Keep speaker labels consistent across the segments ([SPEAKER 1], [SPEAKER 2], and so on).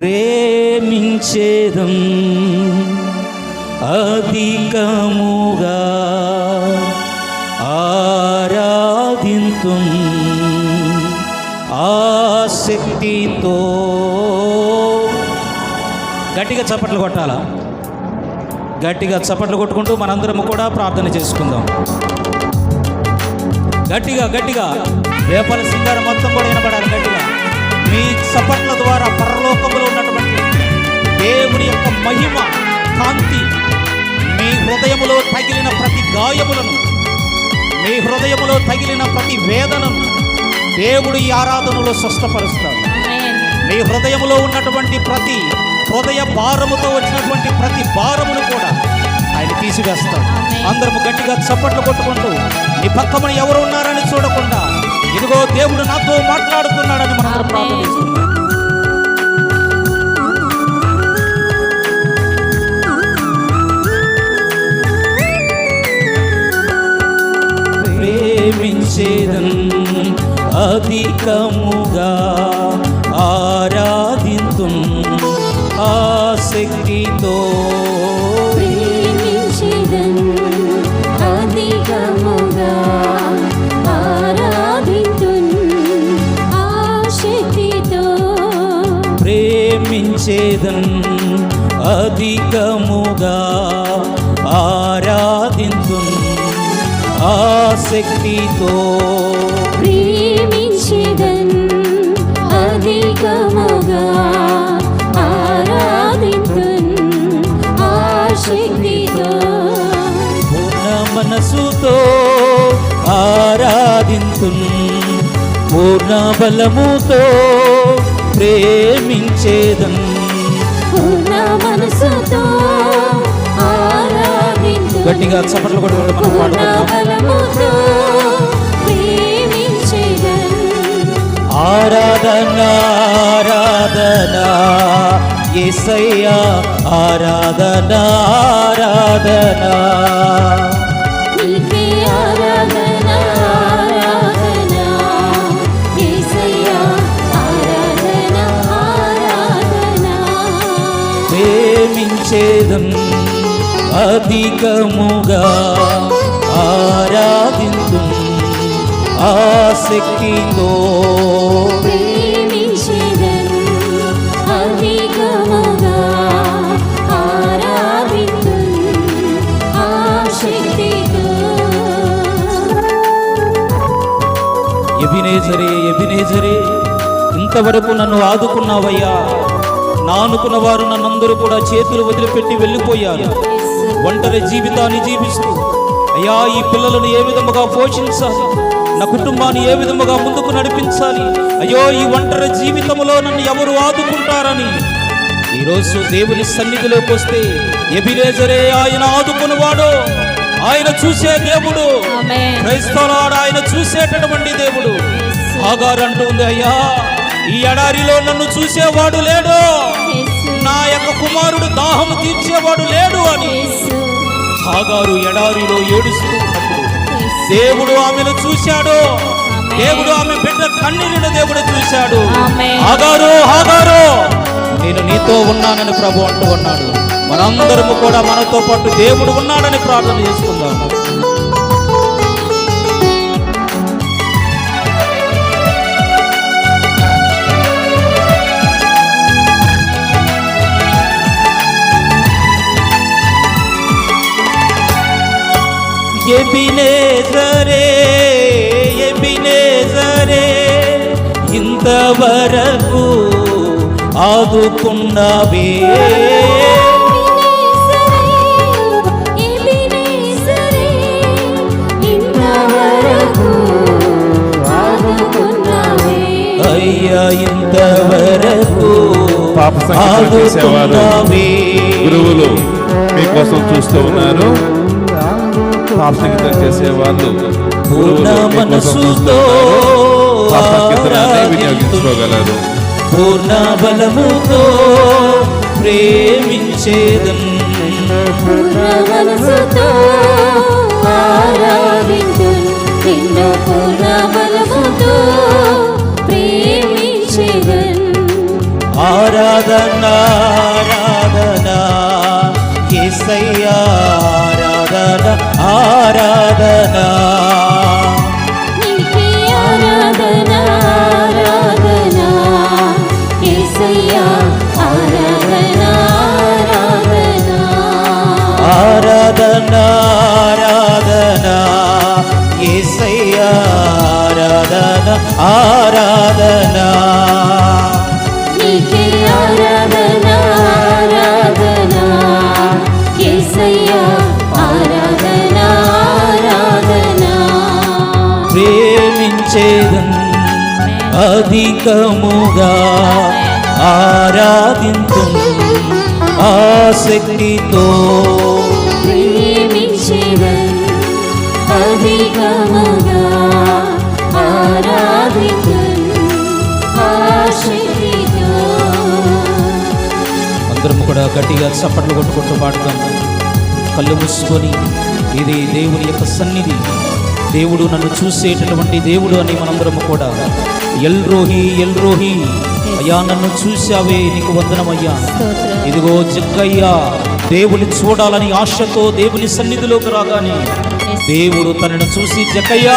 [SPEAKER 1] ప్రేమించేదం అధికముగా ఆరాధింతు ఆసక్తితో. గట్టిగా చప్పట్లు కొట్టాలా? గట్టిగా చప్పట్లు కొట్టుకుంటూ మనందరం కూడా ప్రార్థన చేసుకుందాం. గట్టిగా గట్టిగా. వేపల సింగారం మొత్తం కూడా వినపడాలి గట్టిగా. మీ చప్పట్లు ద్వారా పరలోకములో ఉన్నటువంటి దేవుని యొక్క మహిమ కాంతి మీ హృదయములో తగిలిన ప్రతి గాయములను మీ హృదయములో తగిలిన ప్రతి వేదనను దేవుడు ఈ ఆరాధనలో స్వస్థపరుస్తాడు. మీ హృదయములో ఉన్నటువంటి ప్రతి హృదయ భారముతో వచ్చినటువంటి ప్రతి భారమును కూడా ఆయన తీసివేస్తాడు. అందరము గట్టిగా చప్పట్లు కొట్టుకుంటూ నీ పక్కన ఎవరు ఉన్నారని చూడకుండా ఇదిగో దేవుడు నాతో మాట్లాడుతున్నాడని మనం ప్రార్థన ప్రేమించేదన్ అధికముగా ఆరాధింతు ఆసక్తితో ఆసక్తితో
[SPEAKER 2] ప్రేమించెదన్ అధికముగా ఆరాధింతున్ ఆశక్తితో
[SPEAKER 1] పూర్ణ మనసుతో ఆరాధింతు పూర్ణ బలముతో ప్రేమించేదన్.
[SPEAKER 2] పూర్ణ ఆరాధింతున్
[SPEAKER 1] గట్టిగా చప్పట్లు కొట్టుకుంటూ మనం ఆరాధన ఆరాధన యేసయ్యా ఆరాధన ఆరాధన. ప్రేమించేదం అధికముగా ఆరాధింతు. ఆసక్తితో ఎబినేజరే ఎబినేజరే ఇంతవరకు నన్ను ఆదుకున్నావయ్యా. నా అనుకున్న వారు నన్నందరూ కూడా చేతులు వదిలిపెట్టి వెళ్ళిపోయారు. ఒంటరి జీవితాన్ని జీవిస్తూ అయ్యా ఈ పిల్లలను ఏ విధముగా పోషించాలి? నా కుటుంబాన్ని ఏ విధముగా ముందుకు నడిపించాలి? అయ్యో ఈ ఒంటరి జీవితంలో నన్ను ఎవరు ఆదుకుంటారని? ఈరోజు దేవుని సన్నిధిలోకి వస్తే ఎబినేజరే ఆయన ఆదుకున్నవాడు ఆయన చూసే దేవుడు. క్రైస్తవులాడు ఆయన చూసేటటువంటి దేవుడు. ఆగారు అంటుంది అయ్యా ఈ ఎడారిలో నన్ను చూసేవాడు లేడు. నా యొక్క కుమారుడు దాహము తీర్చేవాడు లేడు అని.
[SPEAKER 2] యేసు
[SPEAKER 1] ఆగారు ఎడారిలో ఏడుస్తూ ఉన్నప్పుడు దేవుడు ఆమెను చూశాడు. దేవుడు ఆమె బిడ్డ కన్నీరును దేవుడు చూశాడు. ఆగారు ఆగారు నేను నీతో ఉన్నానని ప్రభు అంటూ ఉన్నాడు. మనందరము కూడా మనతో పాటు దేవుడు ఉన్నాడని ప్రార్థన చేసుకుందాం ఎబినేజరే ఎబినేజరే ఇంతవరకు ఆదుకున్నవే.
[SPEAKER 2] ఎబినేజరే ఇంతవరకు ఆదుకున్నావే.
[SPEAKER 1] అయ్యా ఇంతవరకు
[SPEAKER 3] పాప గురువులు మీకోసం చూస్తూ ఉన్నారు. పాప సంగీతం చేసే వాళ్ళు
[SPEAKER 1] పూర్ణ మనసుతో
[SPEAKER 3] వినియోగించుకోగలరు.
[SPEAKER 1] పూర్ణ బలముతో ప్రేమించేదన్.
[SPEAKER 2] పూర్ణ మనసుతో ఆరాధింతున్ నిన్ను పూర్ణ బలముతో ప్రేమించెదన్.
[SPEAKER 1] ఆరాధన ఆరాధన యేసయ్యా ఆరాధన ప్రేమించేదన్ అధికముగా ఆరాధింతు ఆసక్తితో.
[SPEAKER 2] అధికముగా
[SPEAKER 1] అందరం కూడా గట్టిగా చప్పట్లు కొట్టుకుంటూ పాడుతాం. కళ్ళు మూసుకొని ఇది దేవుని యొక్క సన్నిధి. దేవుడు నన్ను చూసేటటువంటి దేవుడు అని మనందరం కూడా. ఎల్రోహి ఎల్రోహి అయ్యా నన్ను చూశావే నీకు వందనమయ్యా. ఇదిగో జగ్గయ్యా దేవుని చూడాలని ఆశతో దేవుని సన్నిధిలోకి రాగానే దేవుడు తనను చూసి జగ్గయ్యా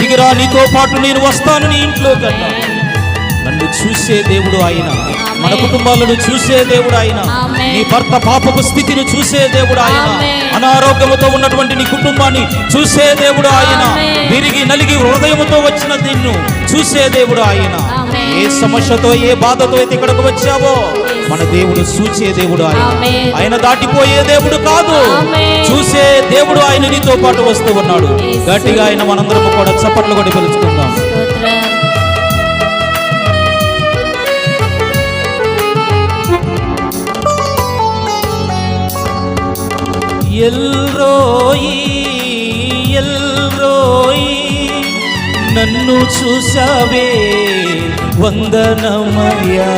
[SPEAKER 1] దిగిరా నీతో పాటు నేను వస్తాను నీ నన్ను చూసే దేవుడు ఆయన మన కుటుంబాలను చూసే దేవుడు ఆయన. నీ భర్త పాపపు స్థితిని చూసే దేవుడు ఆయన. అనారోగ్యముతో ఉన్నటువంటి నీ కుటుంబాన్ని చూసే దేవుడు ఆయన. విరిగి నలిగి హృదయముతో వచ్చిన నిన్ను చూసే దేవుడు ఆయన. ఏ సమస్యతో ఏ బాధతో అయితే ఇక్కడికి వచ్చావో మన దేవుడు చూసే దేవుడు ఆయన. ఆయన దాటిపోయే దేవుడు కాదు. చూసే దేవుడు ఆయన నీతో పాటు వస్తూ ఉన్నాడు. గట్టిగా ఆయన మనందరం కూడా చప్పట్లు కొట్టి పిలుచుకుందాం ఎల్రోయి ఎల్రోయి నన్ను చూసావే వందనమయ్యా.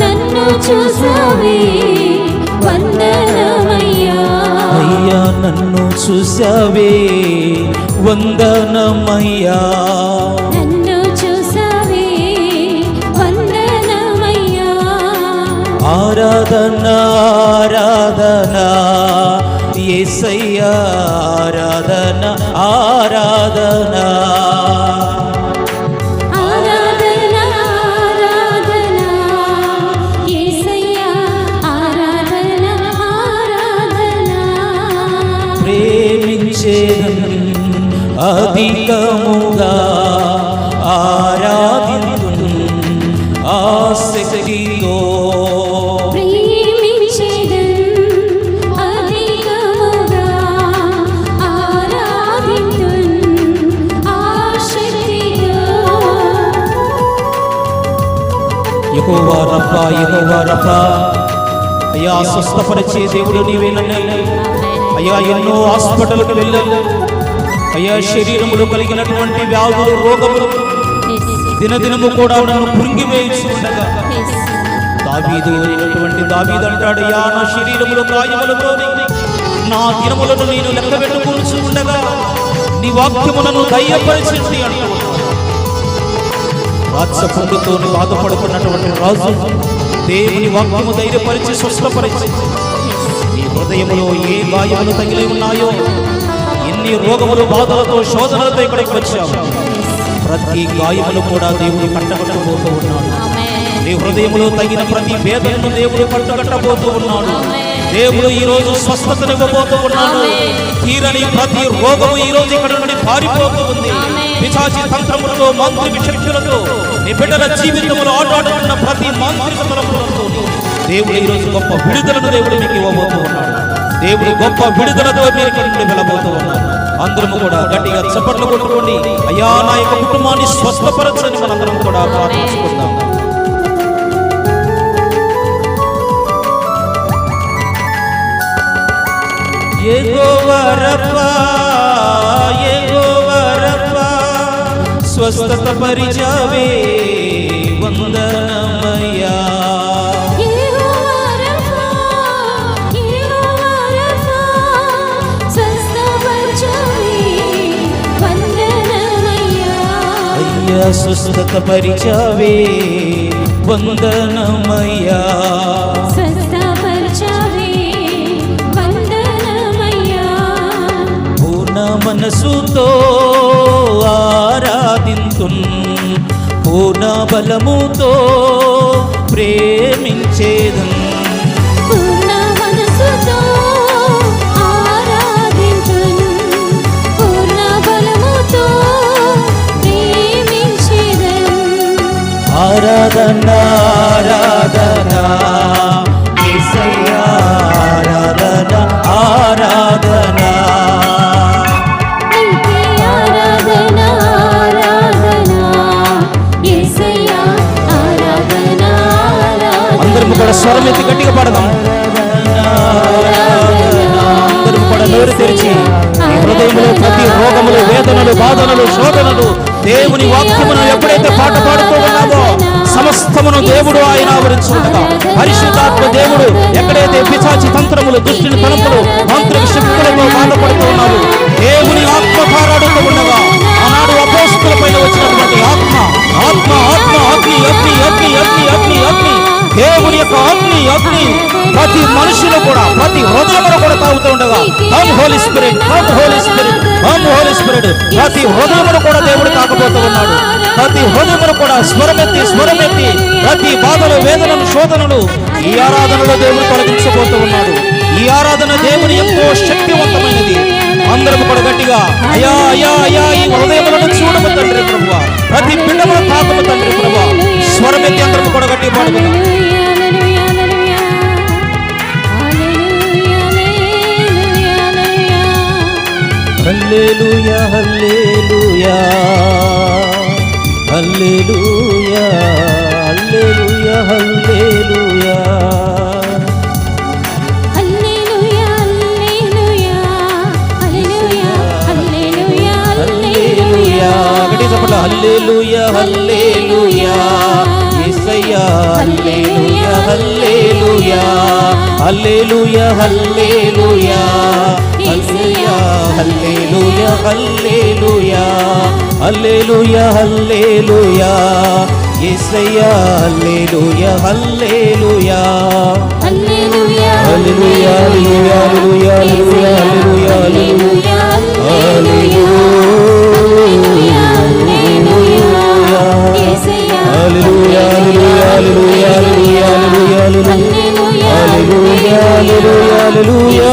[SPEAKER 2] నన్ను చూసావే వందనమయ్యా
[SPEAKER 1] అయ్యా నన్ను చూసావే వందనమయ్యా. ఆరాధన ఆరాధన యేసయ్యా ఆరాధన ఆరాధన.
[SPEAKER 2] ఆరాధన ఆరాధన
[SPEAKER 1] యహోవా రబ్బా యహోవా రబ్బా అయ్యా స్వస్థపరిచే దేవుడు నీవేనని అయ్యా ఎన్నో హాస్పిటల్కి వెళ్ళాను అయ్యా శరీరములు కలిగినటువంటి వ్యాధులు రోగములు దినదినము కూడా నన్ను కృంగివేసి ఉండగా దావీదు అయినటువంటి దావీదు అంటాడు యా నా శరీరములో గాయములతో నా దినములను నేను లెక్క పెట్టుకుని ఉండగా నీ వాక్యములను దయ్యపరిచింది అంటున్నాను రాత్సపుండుతో బాధపడుతున్నటువంటి రాజు దేవుని వాక్యము ధైర్యపరిచి స్వస్థపరిచి నీ హృదయములో ఏ గాయములు తగిలి ఉన్నాయో ఎన్ని రోగములు బాధలతో శోధనలతో ఇక్కడికి వచ్చావు. ప్రతి గాయములు కూడా దేవుడు కట్టబట్టబోతూ ఉన్నాడు. నీ హృదయములో తగిన ప్రతి వేదనను దేవుడు పట్టుకట్టబోతూ ఉన్నాడు. దేవుడు ఈ రోజు స్వస్థతనివ్వబోతూ ఉన్నాడు. తీరని ప్రతి రోగము ఈ రోజు ఇక్కడ నుండి పారిపోతూ ఉంది. పిశాచి తంత్రములతో మాంత్రిక శక్తులతో నీ బిడ్డల జీవితంలో ఆటాడుతున్న ప్రతి తలపులతో దేవుడు ఈ రోజు గొప్ప విడుదలను దేవుడు మీకు ఇవ్వబోతూ ఉన్నాడు. దేవుడు గొప్ప విడుదలతో మీరు ఇక్కడి నుండి వెళ్ళబోతూ ఉన్నారు అందరము కూడా గట్టిగా చప్పట్లు కొట్టుకోండి. అయ్యా నా యొక్క కుటుంబాన్ని స్వస్థపరచని మనందరం రప్పా ఏగోవా రప్పా స్వస్థత పరిచావే వందనమయ్యా. స్వస్థత పరిచావే వందనమయ్యా. మనసుతో ఆరాధింతున్. పూర్ణ బలముతో ప్రేమించేదన్ స్వరం ఎత్తి గట్టిగా పడదాం. అందరూ కూడా నోరు తెరిచి హృదయంలో ప్రతి రోగములు వేదనలు బాధనలు శోధనలు దేవుని వాక్యమును ఎప్పుడైతే పాట పాడుతూ ఉన్నామో సమస్తమును దేవుడు ఆయన ఆవరించుకుంటా పరిశుద్ధాత్మ దేవుడు ఎక్కడైతే పిశాచి తంత్రములు దుష్టిని తలంపులు మంత్రిక శక్తులతో బాధపడుతూ ఉన్నారు దేవుని ఆత్మ పారాడుతూ ఉండగా అగ్ని ప్రతి మనుషులు కూడా ప్రతి హృదయంలో కూడా తాగుతూ ఉండగా come Holy Spirit come Holy Spirit come Holy Spirit ప్రతి హృదయమును కూడా దేవుడు తాకపోతూ ఉన్నాడు. ప్రతి హృదయమును కూడా స్వరమెత్తి స్వరమెత్తి ప్రతి బాధలు వేదనలు శోధనలు ఈ ఆరాధనలో దేవుడు తొలగించబోతూ ఉన్నాడు. ఈ ఆరాధన దేవుని ఎంతో శక్తివంతమైనది. అందరం కూడా గట్టిగా అయా అయా అయా ఈ హృదయములను చూడము తండ్రి ప్రభు ప్రతి బిడ్డమును తాకము తండ్రి ప్రభు స్వరమెత్తి అందరం కూడా గట్టి పాడుకుందాం. హల్లెలూయా హల్లెలూయా. హల్లెలూయా హల్లెలూయా హల్లెలూయా. హల్లెలూయా గట్టి చెప్పండి హల్లెలూయా హల్లెలూయా. యేసయ్యా హల్లెలూయా హల్లెలూయా. హల్లెలూయా హల్లెలూయా హల్లెలూయా హల్లెలూయా హల్లెలూయా హల్లెలూయా హల్లెలూయా యేసయ్యా హల్లెలూయా హల్లెలూయా హల్లెలూయా హల్లెలూయా హల్లెలూయా హల్లెలూయా హల్లెలూయా హల్లెలూయా హల్లెలూయా హల్లెలూయా హల్లెలూయా హల్లెలూయా హల్లెలూయా హల్లెలూయా హల్లెలూయా హల్లెలూయా